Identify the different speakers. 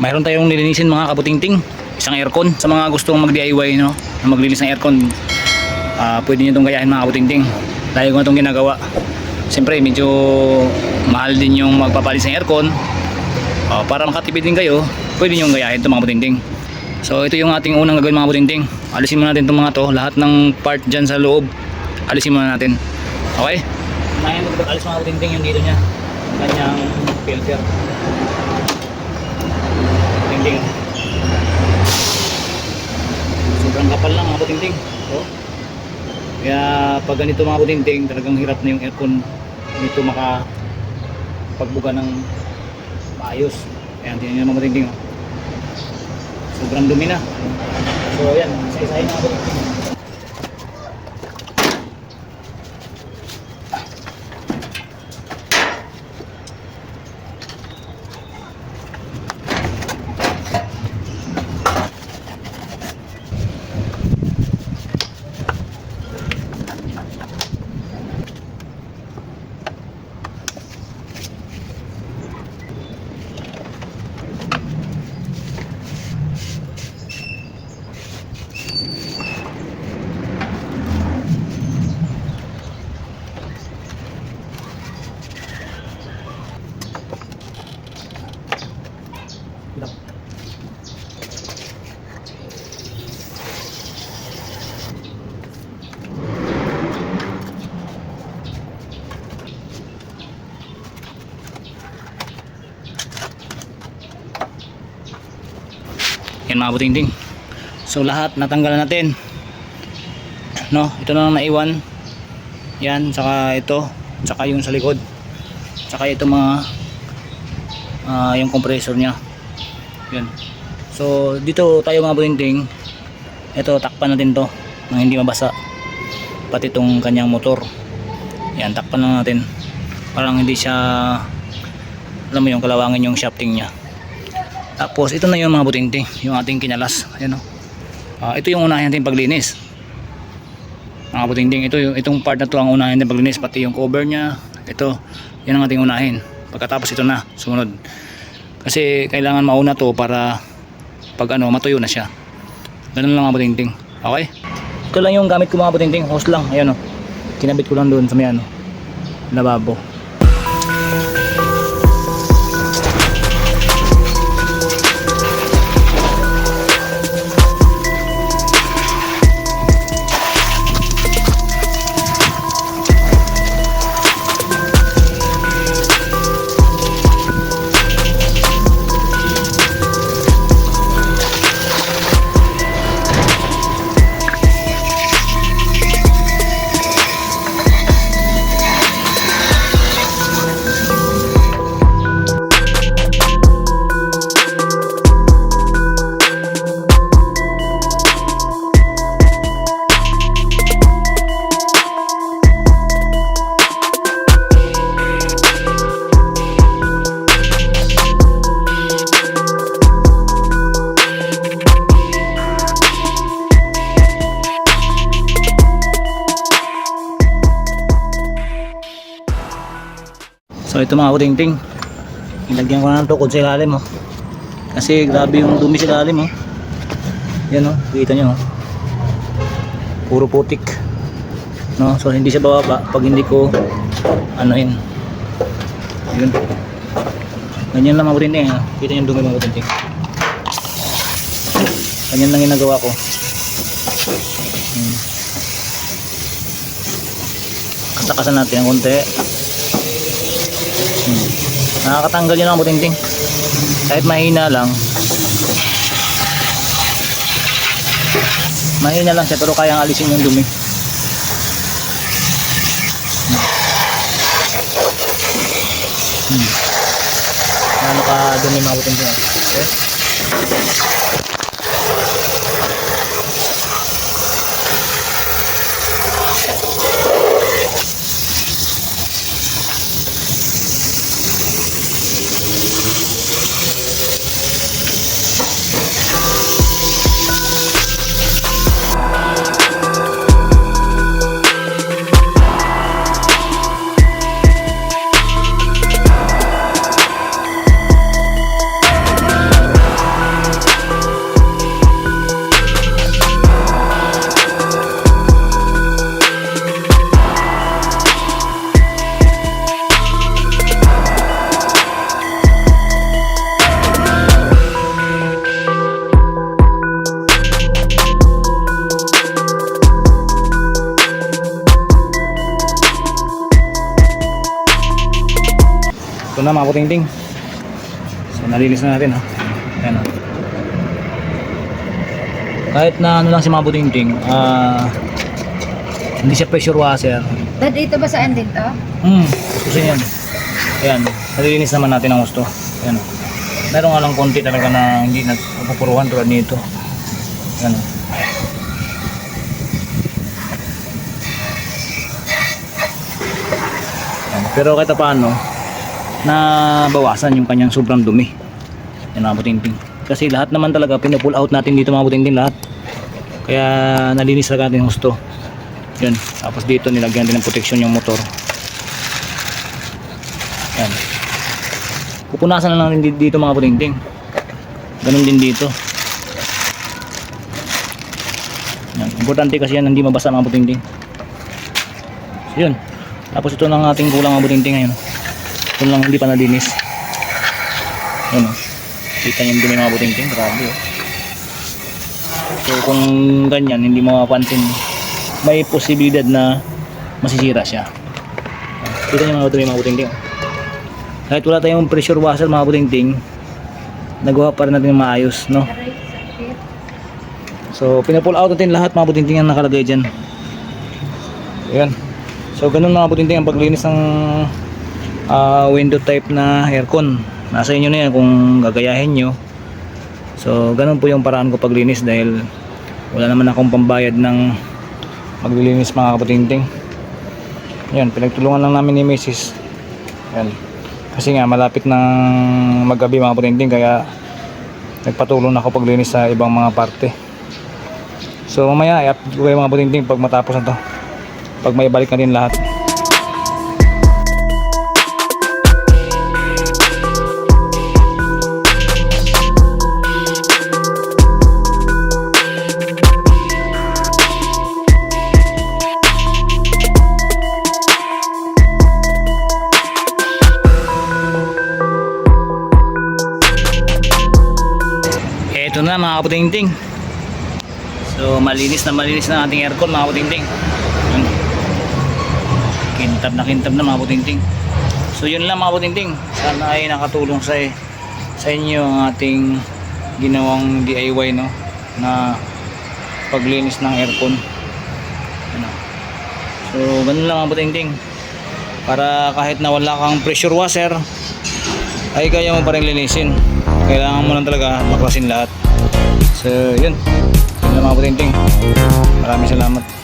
Speaker 1: mayroon tayong nilinisin mga kabutingting. Isang aircon. Sa mga gustong mag DIY no na maglinis ng aircon ah pwede nyo itong gayahin mga kabutingting. Dahil ko na itong ginagawa. Siyempre medyo mahal din yung magpapalis ng aircon. Ah, para makatipid din kayo pwede nyo gayahin itong mga kabutingting. So ito yung ating unang gagawin mga kabutingting. Alisin muna natin itong mga to. Lahat ng part dyan sa loob alisin muna natin. Okay? Unahin alis mga kabutingting yung dito niya. Kanyang filter tingting sobrang kapal lang mga putingting oh. kaya pag ganito mga putingting talagang hirap na yung aircon dito maka pagbuga ng maayos. Kaya tingnan nyo mga putingting oh. sobrang dumi na. So yan isa-isahin mga putingting Yan mga butingting. So lahat natanggalan natin. No, ito na lang naiwan. Yan, saka ito, saka yung sa likod. Saka ito mga ah, yung compressor niya. Yan. So dito tayo mga butingting. Ito takpan natin to nang hindi mabasa. Pati itong kanyang motor. Yan, takpan lang natin. Parang hindi siya alam mo yung kalawangin yung shafting niya. Tapos ito na yung mga butinting, yung ating kinalas. Ayan oh. Ah, ito yung unahin natin paglinis. Mga butinting, ito yung itong part na to ang unahin natin paglinis pati yung cover niya. Ito, yan ang ating unahin. Pagkatapos ito na, sumunod. Kasi kailangan mauna to para pag ano, matuyo na siya. Ganun lang mga butinting. Okay? Ito lang yung gamit ko mga butinting, hose lang. Ayan oh. Kinabit ko lang doon sa may ano, lababo. So ito mga kutingting Ilagyan ko na ng tukod sa ilalim oh. Kasi grabe yung dumi sa ilalim oh. Yan oh, kita nyo oh. Puro putik no? So hindi siya bababa pag hindi ko Anuhin Yun Ganyan lang mga kutingting oh. Kita nyo yung dumi mga kutingting Ganyan lang yung nagawa ko hmm. Kasakasan natin ang konti. Nakakatanggal yun ang butingting. Kahit mahina lang. Mahina lang siya pero kayang alisin yung dumi. Hmm. Ano ka dumi mga butingting. Okay? Na mga puting-ting. So nalinis na natin ha. Ayan ha. Kahit na ano lang si mga puting-ting, ah hindi siya pressure washer.
Speaker 2: Dad, ito ba saan din to?
Speaker 1: Hmm, gusto yan. Ayan, nalilinis naman natin ang gusto. Ayan. Meron nga lang konti talaga na hindi na napupuruhan tulad nito. Ayan. Ayan. Pero kahit paano, na bawasan yung kanyang sobrang dumi. Yan mga butinting. Kasi lahat naman talaga pinupull out natin dito mga butinting lahat. Kaya nalinis talaga natin gusto. Yan. Tapos dito nilagyan din ng protection yung motor. Yan. Pupunasan na lang din dito mga putingting. Ganun din dito. Yan. Importante kasi yan hindi mabasa mga putingting. So yun. Tapos ito lang ating kulang mga putingting ngayon. Ito lang hindi pa nalinis. Yan o. Kita niyo dumi mga putingting. Grabe o. So kung ganyan hindi mapapansin may posibilidad na masisira siya. Kita niyo mga dumi mga putingting. Kahit wala tayong pressure washer mga putingting, nagawa pa rin natin maayos, no? So, pinapull out natin lahat mga putingting ang nakalagay dyan. Ayan. So, ganun mga putingting ang paglinis ng ah, window type na aircon. Nasa inyo na yan kung gagayahin nyo. So, ganun po yung paraan ko paglinis dahil wala naman akong pambayad ng maglilinis mga kaputingting. Ayan, pinagtulungan lang namin ni Mrs. Ayan. Kasi nga, malapit ng maggabi mga kaputingting kaya nagpatulong ako paglinis sa ibang mga parte. So mamaya i-update ko kayo mga butinting pag matapos na to. Pag may balik na rin lahat. Mga kaputingting. So malinis na malinis na ating aircon mga putingting. Kintab na kintab na mga putingting. So yun lang mga putingting. Sana ay nakatulong sa sa inyo ang ating ginawang DIY no na paglinis ng aircon. Ano. So ganun lang mga putingting. Para kahit na wala kang pressure washer ay kaya mo pa rin linisin. Kailangan mo lang talaga maklasin lahat. So yun. Yun lang mga putingting. Maraming salamat.